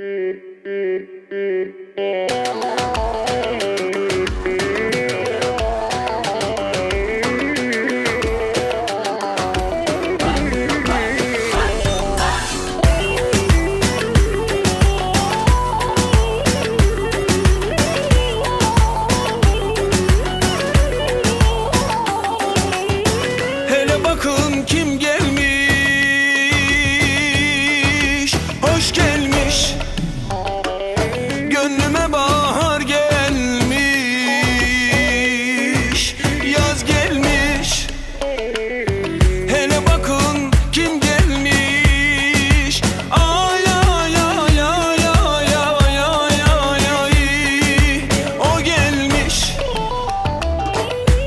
Música Gönlüme bahar gelmiş Yaz gelmiş. Hele bakın kim gelmiş. Ay ay ay ay ay ay ay ay ay. O gelmiş.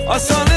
Asaletiyle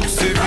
Donc c'est